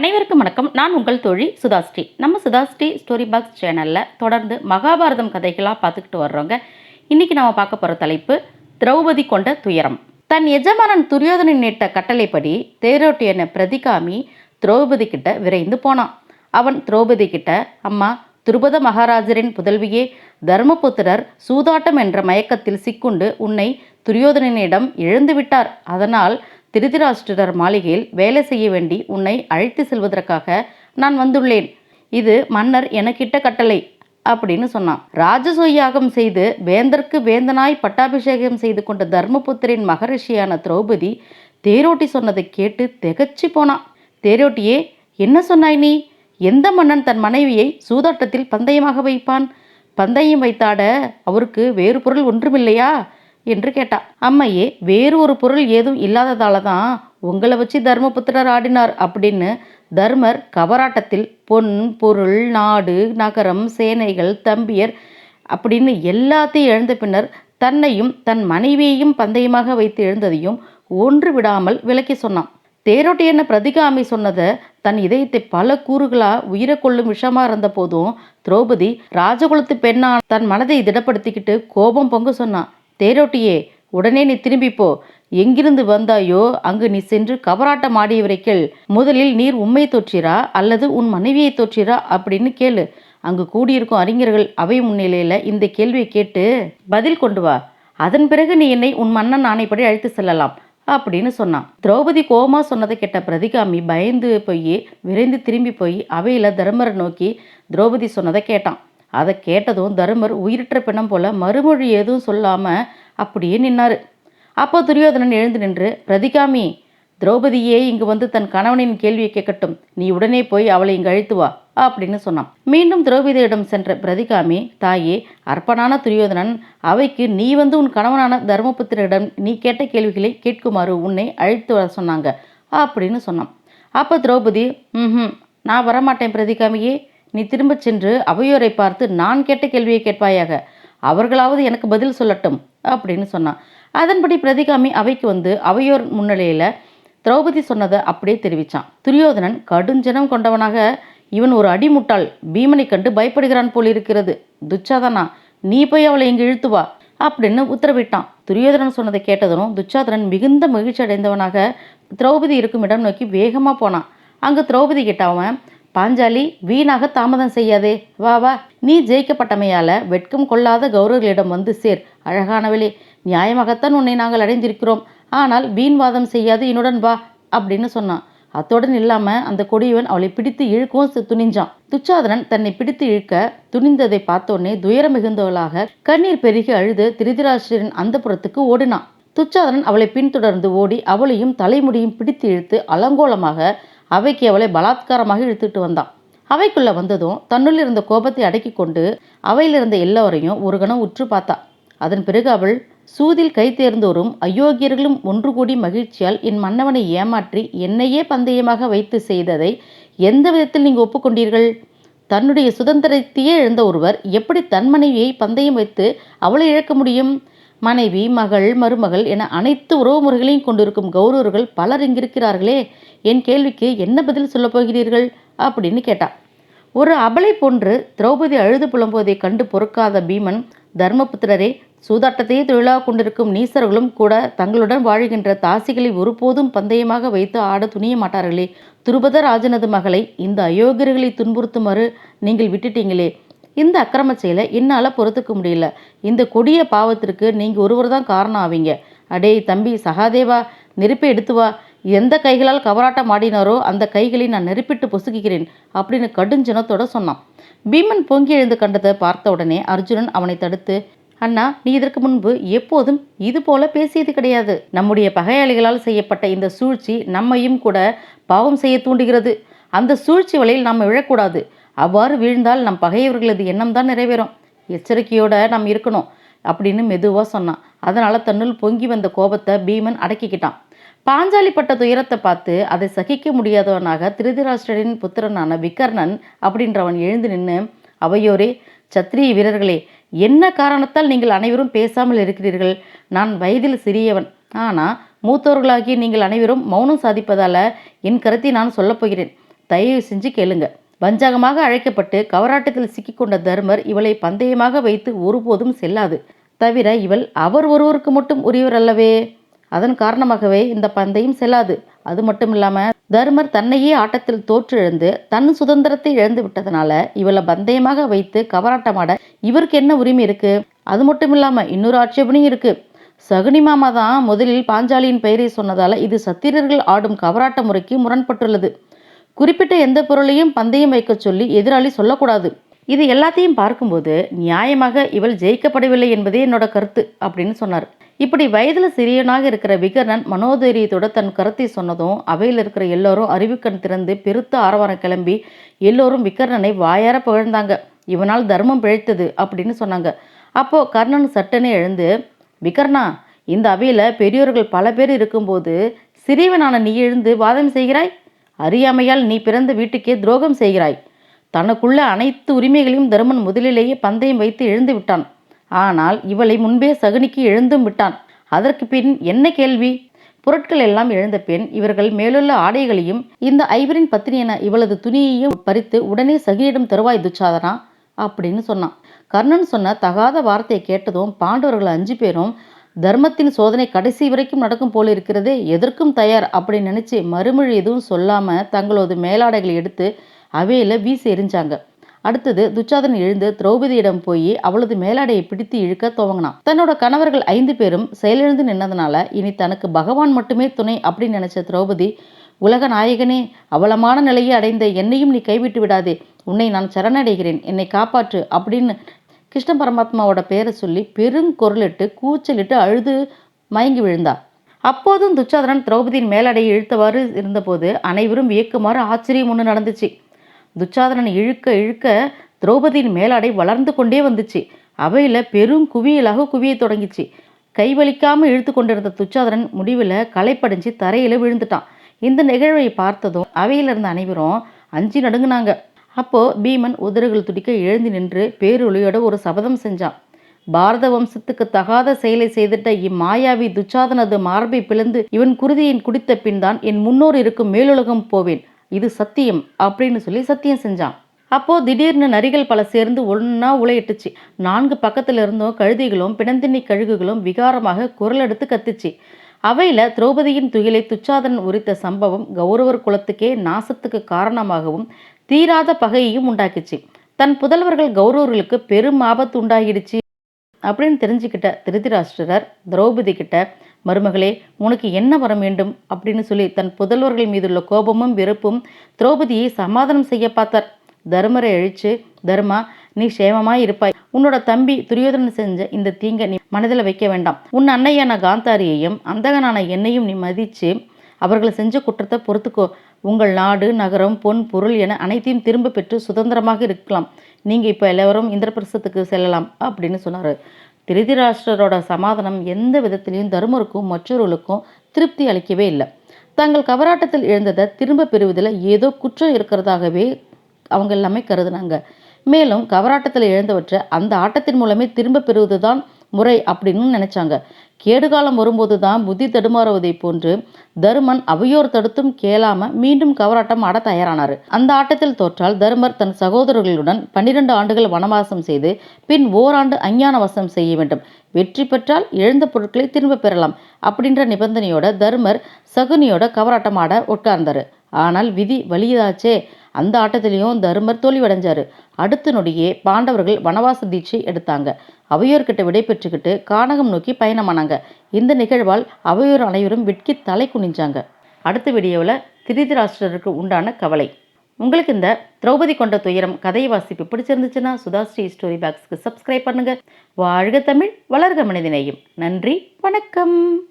அனைவருக்கும் வணக்கம். நான் உங்கள் தோழி சுதாஸ்ரீ. நம்ம சுதாஸ்ரீ ஸ்டோரி பாக்ஸ் சேனலில் தொடர்ந்து மகாபாரதம் கதைகளாக பார்த்துக்கிட்டு வர்றோங்க இன்றைக்கி நம்ம பார்க்க போகிற தலைப்பு திரௌபதி கொண்ட துயரம். தன் எஜமானன் துரியோதனன் இட்ட கட்டளைப்படி தேரோட்டியன பிரதிகாமி திரௌபதி கிட்ட விரைந்து போனான். அவன் திரௌபதி கிட்ட அம்மா துருபத மகாராஜரின் புதல்வியே தர்மபுத்திரர் சூதாட்டம் என்ற மயக்கத்தில் சிக்குண்டு உன்னை துரியோதனனிடம் இழந்து விட்டார். அதனால் திருதிராஷ்டிரர் மாளிகையில் வேலை செய்ய வேண்டி உன்னை அழைத்து செல்வதற்காக நான் வந்துள்ளேன். இது மன்னர் எனக்கிட்ட கட்டளை அப்படின்னு சொன்னான். ராஜசூயாகம் செய்து வேந்தர்க்கு வேந்தனாய் பட்டாபிஷேகம் செய்து கொண்ட தர்மபுத்திரின் மகரிஷியான திரௌபதி தேரோட்டி சொன்னதை கேட்டு திகச்சு போனான். தேரோட்டியே என்ன சொன்னாய் நீ? எந்த மன்னன் தன் மனைவியை சூதாட்டத்தில் பந்தயமாக வைப்பான்? பந்தயம் வைத்தாட அவருக்கு வேறு பொருள் ஒன்றுமில்லையா? என்று கேட்டா. அம்மையே வேறு ஒரு பொருள் ஏதும் இல்லாததால தான் உங்களை வச்சு தர்மபுத்திரர் ஆடினார் அப்படின்னு தர்மர் கவராட்டத்தில் பொன் பொருள் நாடு நகரம் சேனைகள் தம்பியர் அப்படின்னு எல்லாத்தையும் எழுந்த பின்னர் தன்னையும் தன் மனைவியையும் பந்தயமாக வைத்து எழுந்ததையும் ஒன்று விடாமல் விளக்கி சொன்னான். தேரோட்டியன பிரதிகாமி சொன்னதை தன் இதயத்தை பல கூறுகளா உயிரை கொள்ளும் விஷமா இருந்த போதும் திரௌபதி ராஜகுலத்து பெண்ணா தன் மனதை திடப்படுத்திக்கிட்டு கோபம் பொங்க சொன்னான். தேரோட்டியே உடனே நீ திரும்பி போ. எங்கிருந்து வந்தாயோ அங்கு நீ சென்று கவராட்டம் ஆடியவரை கேள். முதலில் நீர் உண்மை தோற்றீரா அல்லது உன் மனைவியை தோற்றீரா அப்படின்னு கேளு. அங்கு கூடியிருக்கும் அறிஞர்கள் அவை முன்னிலையில் இந்த கேள்வியை கேட்டு பதில் கொண்டு வா. அதன் பிறகு நீ என்னை உன் மன்னன் ஆணைப்படி அழைத்து செல்லலாம் அப்படின்னு சொன்னான். திரௌபதி கோமா சொன்னதை கேட்ட பிரதிகாமி பயந்து போய் விரைந்து திரும்பி போய் அவையில் தர்மரை நோக்கி திரௌபதி சொன்னதை கேட்டான். அதை கேட்டதும் தருமர் உயிரற்ற பிணம் போல மறுமொழி எதுவும் சொல்லாமல் அப்படியே நின்னாரு. அப்போ துரியோதனன் எழுந்து நின்று பிரதிகாமி திரௌபதியே இங்கு வந்து தன் கணவனின் கேள்வியை கேட்கட்டும். நீ உடனே போய் அவளை இங்கு அழைத்து வா அப்படின்னு சொன்னான். மீண்டும் திரௌபதியிடம் சென்ற பிரதிகாமி தாயே அர்ப்பனான துரியோதனன் அவைக்கு நீ வந்து உன் கணவனான தர்மபுத்திரிடம் நீ கேட்ட கேள்விகளை கேட்குமாறு உன்னை அழைத்து வர சொன்னாங்க அப்படின்னு சொன்னான். அப்போ திரௌபதி ம் நான் வரமாட்டேன் பிரதிகாமியே நீ திரும்பச் சென்று அவையோரை பார்த்து நான் கேட்ட கேள்வியை கேட்பாயாக. அவர்களாவது எனக்கு பதில் சொல்லட்டும் அப்படின்னு சொன்னான். அதன்படி பிரதிகாமி அவைக்கு வந்து அவையோர் முன்னிலையில் திரௌபதி சொன்னதை அப்படியே தெரிவித்தான் துரியோதனன் கடுஞ்சனம் கொண்டவனாக இவன் ஒரு அடிமுட்டாள் பீமனை கண்டு பயப்படுகிறான் போல் இருக்கிறது துச்சாதனா நீ போய் அவளை இங்கு இழுத்து வா அப்படின்னு உத்தரவிட்டான். துரியோதனன் சொன்னதை கேட்டதும் துச்சாதனன் மிகுந்த மகிழ்ச்சி அடைந்தவனாக திரௌபதி இருக்கும் இடம் நோக்கி வேகமாக போனான். அங்கு திரௌபதி கிட்ட அவன் பாஞ்சாலி வீணாக தாமதம் செய்யாதே. வா வா. நீ ஜெயிக்கப்பட்டமையால வெட்கம் கொள்ளாத கௌரவர்களிடம் வந்து சேர். அழகானவளே நியாயமாகத்தான் உன்னை நாங்கள் அடைந்திருக்கிறோம். ஆனால் வீண்வாதம் செய்யாது என்னுடன் வா அப்படின்னு சொன்னான். அத்துடன் இல்லாம அந்த கொடியவன் அவளை பிடித்து இழுக்கவும் துணிஞ்சான். துச்சாதனன் தன்னை பிடித்து இழுக்க துணிந்ததை பார்த்தோன்னே துயரம் மிகுந்தவளாக கண்ணீர் பெருகி அழுது திருதிராஷ்டிரன் அந்த புறத்துக்கு ஓடினான். துச்சாதனன் அவளை பின்தொடர்ந்து ஓடி அவளையும் தலைமுடியும் பிடித்து இழுத்து அலங்கோலமாக அவைக்கு அவளை பலாத்காரமாக இழுத்துட்டு வந்தான். அவைக்குள்ள வந்ததும் தன்னுள் இருந்த கோபத்தை அடக்கி கொண்டு அவையில் இருந்த எல்லோரையும் ஒரு கணம் உற்று பார்த்தா. அதன் பிறகு அவள் சூதில் கை தேர்ந்தோரும் அயோக்கியர்களும் ஒன்று கூடி மகிழ்ச்சியால் என் மன்னவனை ஏமாற்றி என்னையே பந்தயமாக வைத்து செய்ததை எந்த விதத்தில் நீங்கள் ஒப்புக்கொண்டீர்கள்? தன்னுடைய சுதந்திரத்தையே இழந்த ஒருவர் எப்படி தன் மனைவியை பந்தயம் வைத்து அவளை இழக்க முடியும்? மனைவி மகள் மருமகள் என அனைத்து உறவுமுறைகளையும் கொண்டிருக்கும் கௌரவர்கள் பலர் இங்கிருக்கிறார்களே. என் கேள்விக்கு என்ன பதில் சொல்லப் போகிறீர்கள்? அப்படின்னு கேட்டான். ஒரு அபலை போன்று திரௌபதி அழுது புலம்புவதை கண்டு பொறுக்காத பீமன் தர்மபுத்திரரே சூதாட்டத்தையே தொழிலாக கொண்டிருக்கும் நீசர்களும் கூட தங்களுடன் வாழுகின்ற தாசிகளை ஒருபோதும் பந்தயமாக வைத்து ஆட துணிய மாட்டார்களே. துருபத ராஜனது மகளை இந்த அயோக்கியர்களை துன்புறுத்துமாறு நீங்கள் விட்டுட்டீங்களே. இந்த அக்கிரம செயலை என்னால் பொறுத்துக்க முடியல. இந்த கொடிய பாவத்திற்கு நீங்கள் ஒருவர் தான் காரணம் ஆவீங்க. அடே தம்பி சகாதேவா நெருப்பை எடுத்து வா. எந்த கைகளால் கவராட்டம் ஆடினாரோ அந்த கைகளை நான் நெருப்பிட்டு பொசுக்குகிறேன் அப்படின்னு கடுஞ்சனத்தோட சொன்னான். பீமன் பொங்கி எழுந்து கண்டதை பார்த்த உடனே அர்ஜுனன் அவனை தடுத்து அண்ணா நீ இதற்கு முன்பு எப்போதும் இது போல பேசியது கிடையாது. நம்முடைய பகையாளிகளால் செய்யப்பட்ட இந்த சூழ்ச்சி நம்மையும் கூட பாவம் செய்ய தூண்டுகிறது. அந்த சூழ்ச்சி வலையில் நாம் விழக்கூடாது அவ்வாறு வீழ்ந்தால் நம் பகையவர்களது எண்ணம் தான் நிறைவேறும். எச்சரிக்கையோட நாம் இருக்கணும் அப்படின்னு மெதுவாக சொன்னான். அதனால் தன்னுள் பொங்கி வந்த கோபத்தை பீமன் அடக்கிக்கிட்டான். பாஞ்சாலிப்பட்ட துயரத்தை பார்த்து அதை சகிக்க முடியாதவனாக திருதிராஷ்டரின் புத்திரனான விகர்ணன் அப்படின்றவன் எழுந்து நின்று அவையோரே சத்திரிய வீரர்களே என்ன காரணத்தால் நீங்கள் அனைவரும் பேசாமல் இருக்கிறீர்கள்? நான் வயதில் சிறியவன். ஆனால் மூத்தோர்களாகிய நீங்கள் அனைவரும் மௌனம் சாதிப்பதால் என் கருத்தை நான் சொல்லப் போகிறேன். தயவு செஞ்சு கேளுங்க. வஞ்சகமாக அழைக்கப்பட்டு கவராட்டத்தில் சிக்கிக்கொண்ட தர்மர் இவளை பந்தயமாக வைத்து ஒருபோதும் செல்லாது. தவிர இவள் அவர் ஒருவருக்கு மட்டும் உரியவர் அல்லவே? அதன் காரணமாகவே இந்த பந்தயம் செல்லாது. அது மட்டும் இல்லாமல் தர்மர் தன்னையே ஆட்டத்தில் தோற்றிழந்து தன் சுதந்திரத்தை இழந்து விட்டதனால இவளை பந்தயமாக வைத்து கவராட்டமாட இவருக்கு என்ன உரிமை இருக்கு? அது மட்டும் இல்லாமல் இன்னொரு ஆட்சேபனையும் இருக்கு. சகுனி மாமா தான் முதலில் பாஞ்சாலியின் பெயரை சொன்னதால இது சத்திரர்கள் ஆடும் கவராட்ட முறைக்கு முரண்பட்டுள்ளது. குறிப்பிட்ட எந்த பொருளையும் பந்தயம் வைக்க சொல்லி எதிராளி சொல்லக்கூடாது. இது எல்லாத்தையும் பார்க்கும்போது நியாயமாக இவள் ஜெயிக்கப்படவில்லை என்பதே என்னோட கருத்து அப்படின்னு சொன்னார். இப்படி வயதில் சிறியனாக இருக்கிற விகர்ணன் மனோதைரியத்தோட தன் கருத்தை சொன்னதும் அவையில் இருக்கிற எல்லோரும் அறிவுக்கண் திறந்து பெருத்த ஆரவாரம் கிளம்பி எல்லோரும் விகர்ணனை வாயார புகழ்ந்தாங்க. இவனால் தர்மம் பிழைத்தது அப்படின்னு சொன்னாங்க. அப்போ கர்ணன் சட்டனே எழுந்து விகர்ணா இந்த அவையில் பெரியோர்கள் பல பேர் இருக்கும்போது சிறியவனான நீ எழுந்து வாதம் செய்கிறாய்? அறியாமையால் நீ பிறந்த வீட்டுக்கே துரோகம் செய்கிறாய். தனக்குள்ள அனைத்து உரிமைகளையும் தர்மன் முதலிலேயே பந்தயம் வைத்து எழுந்து விட்டான். ஆனால் இவளை முன்பே சகுனிக்கு எழுந்தும் விட்டான். அதற்கு பின் என்ன கேள்வி? பொருட்கள் எல்லாம் எழுந்த பின் இவர்கள் மேலுள்ள ஆடைகளையும் இந்த ஐவரின் பத்தினியன இவளது துணியையும் பறித்து உடனே சகியிடம் தருவாய் துச்சாதனா? அப்படின்னு சொன்னான். கர்ணன் சொன்ன தகாத வார்த்தையை கேட்டதும் பாண்டவர்கள் அஞ்சு பேரும் தர்மத்தின் சோதனை கடைசி வரைக்கும் நடக்கும் போல இருக்கிறதே எதற்கும் தயார் அப்படின்னு நினைச்சு மறுமொழி எதுவும் சொல்லாம தங்களது மேலாடைகளை எடுத்து அவையில வீசி எரிஞ்சாங்க அடுத்தது துச்சாதன் எழுந்து திரௌபதியிடம் போய் அவளது மேலாடையை பிடித்து இழுக்க துவங்கினான். தன்னோட கணவர்கள் ஐந்து பேரும் செயலிழந்து நின்னதுனால இனி தனக்கு பகவான் மட்டுமே துணை அப்படின்னு நினைச்ச திரௌபதி உலக நாயகனே அவலமான நிலையை அடைந்த என்னையும் நீ கைவிட்டு விடாதே. உன்னை நான் சரணடைகிறேன். என்னை காப்பாற்று அப்படின்னு கிருஷ்ண பரமாத்மாவோட பேரை சொல்லி பெருங்குரலிட்டு கூச்சலிட்டு அழுது மயங்கி விழுந்தா. அப்போதும் துச்சாதனன் திரௌபதியின் மேலடையை இழுத்தவாறு இருந்தபோது அனைவரும் வியக்குமாறு ஆச்சரியம் ஒன்று நடந்துச்சு. துச்சாதனன் இழுக்க இழுக்க திரௌபதியின் மேலாடை வளர்ந்து கொண்டே வந்துச்சு. அவையில் பெரும் குவியலாக குவிய தொடங்கிச்சு. கைவலிக்காம இழுத்து கொண்டிருந்த துச்சாதனன் முடிவில் களைப்படைஞ்சு தரையில் விழுந்துட்டான். இந்த நிகழ்வை பார்த்ததும் அவையில் இருந்த அனைவரும் அஞ்சு நடுங்குனாங்க. அப்போது பீமன் உதறுகள் துடிக்க எழுந்து நின்று பேரொளியோட ஒரு சபதம் செஞ்சான். பாரத வம்சத்துக்கு தகாத செயலை செய்திட்ட இம்மாயாவி துச்சாதனது மார்பை பிளந்து இவன் குருதியின் குடித்த பின் தான் என் முன்னோர் இருக்கும் மேலுலகம் போவேன். இது சத்தியம் அப்படின்னு சொல்லி சத்தியம் செஞ்சான். அப்போது திடீர்னு நரிகள் பல சேர்ந்து ஒன்றா உலையிட்டுச்சு. நான்கு பக்கத்தில் இருந்தும் கழுதிகளும் பிணந்தின்னி கழுகுகளும் விகாரமாக குரல் எடுத்து கத்துச்சு. அவையில் திரௌபதியின் துயிலை துச்சாதன் உரித்த சம்பவம் கௌரவர் குலத்துக்கே நாசத்துக்கு காரணமாகவும் தீராத பகையையும் உண்டாக்கிச்சு. தன் புதல்வர்கள் கௌரவர்களுக்கு பெரும் ஆபத்து உண்டாகிடுச்சு அப்படின்னு தெரிஞ்சுக்கிட்ட திருதிராஷ்டிரர் திரௌபதி கிட்ட மருமகளே உனக்கு என்ன வர வேண்டும்? அப்படின்னு சொல்லி தன் புதல்வர்கள் மீதுள்ள கோபமும் வெறுப்பும் திரௌபதியை சமாதானம் செய்ய பார்த்தார். தர்மரை அழிச்சு தர்மா நீ சேமமாய் இருப்பாய். உன்னோட தம்பி துரியோதனன் செஞ்ச இந்த தீங்கை நீ மனதில் வைக்க வேண்டாம். உன் அன்னையான காந்தாரியையும் அந்தகனான என்னையும் நீ மதிச்சு அவர்கள் செஞ்ச குற்றத்தை பொறுத்துக்கோ. உங்கள் நாடு நகரம் பொன் பொருள் என அனைத்தையும் திரும்ப பெற்று சுதந்திரமாக இருக்கலாம். நீங்கள் இப்போ எல்லோரும் இந்திரபிரசத்துக்கு செல்லலாம் அப்படின்னு சொன்னார். திருதிராஷ்டரோட சமாதானம் எந்த விதத்திலையும் தருமருக்கும் மற்றொருவர்களுக்கும் திருப்தி அளிக்கவே இல்லை. தங்கள் கவராட்டத்தில் எழுந்ததை திரும்ப பெறுவதில் ஏதோ குற்றம் இருக்கிறதாகவே அவங்க எல்லாமே கருதுனாங்க. மேலும் கவராட்டத்தில் எழுந்தவற்றை அந்த ஆட்டத்தின் மூலமே திரும்ப பெறுவது தான் முறை அப்படின்னு நினைச்சாங்க. கேடுகாலம் வரும்போது தான் புத்தி தடுமாறுவதை போன்று தருமன் அவையோர் தடுத்தும் கேளாம மீண்டும் கவராட்டம் ஆட தயாரானார். அந்த ஆட்டத்தில் தோற்றால் தருமர் தன் சகோதரர்களுடன் பன்னிரண்டு ஆண்டுகள் வனவாசம் செய்து பின் ஓராண்டு அஞ்ஞான வசம் செய்ய வேண்டும். வெற்றி பெற்றால் எழுந்த பொருட்களை திரும்ப பெறலாம் அப்படின்ற நிபந்தனையோட தருமர் சகுனியோட கவராட்டம் ஆட உட்கார்ந்தார். ஆனால் விதி வலியதாச்சே. அந்த ஆட்டத்திலையும் தருமர் தோல்வியடைஞ்சாரு. அடுத்த நொடியே பாண்டவர்கள் வனவாச தீட்சை எடுத்தாங்க. அவையோர்கிட்ட விடை பெற்றுக்கிட்டு கானகம் நோக்கி பயணமானாங்க. இந்த நிகழ்வால் அவையோர் அனைவரும் வெட்கி தலை குனிஞ்சாங்க. அடுத்த வீடியோவில் திருதிராஷ்டிரருக்கு உண்டான கவலை. உங்களுக்கு இந்த திரௌபதி கொண்ட துயரம் கதை வாசிப்பு பிடிச்சிருந்துச்சுன்னா சுதாஸ்ரீ ஸ்டோரி பாக்ஸ்க்கு சப்ஸ்கிரைப் பண்ணுங்க. வாழ்க தமிழ் வளர்க மனிதநேயம். நன்றி வணக்கம்.